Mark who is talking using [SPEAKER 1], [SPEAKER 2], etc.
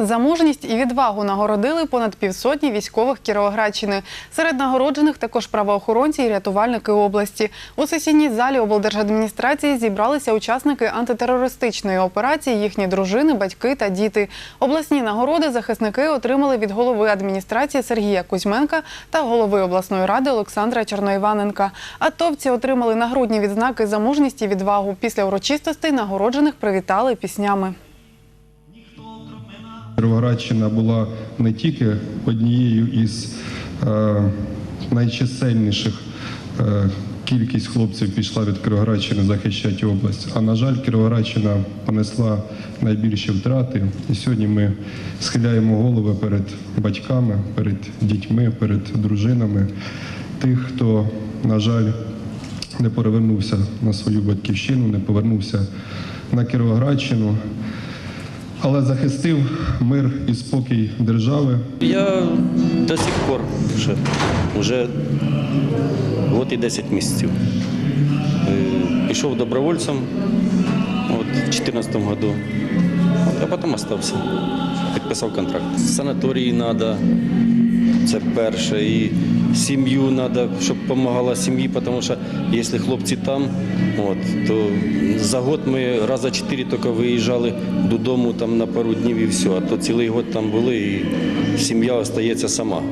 [SPEAKER 1] За мужність і відвагу нагородили понад півсотні військових Кіровоградщини. Серед нагороджених також правоохоронці і рятувальники області. У сесійній залі облдержадміністрації зібралися учасники антитерористичної операції, їхні дружини, батьки та діти. Обласні нагороди захисники отримали від голови адміністрації Сергія Кузьменка та голови обласної ради Олександра Чорноїваненка. Атовці отримали нагрудні відзнаки за мужність і відвагу. Після урочистостей нагороджених привітали піснями.
[SPEAKER 2] Кіровоградщина була не тільки однією із е, найчисельніших е, кількість хлопців пішла від Кіровоградщини захищати область. А на жаль, Кіровоградщина понесла найбільші втрати. І сьогодні ми схиляємо голови перед батьками, перед дітьми, перед дружинами тих, хто, на жаль, не повернувся на свою батьківщину, не повернувся на Кіровоградщину але захистив мир і спокій держави.
[SPEAKER 3] Я до сих пор вже, вже от і 10 місяців. Е, Пішов добровольцем от, в 2014 році, а потім залишився, Підписав контракт. Санаторії треба, це перше. І сім'ю треба, щоб допомагала сім'ї, тому що якщо хлопці там, от, то за год ми рази чотири тільки виїжджали додому там, на пару днів і все. А то цілий год там були і сім'я остається сама.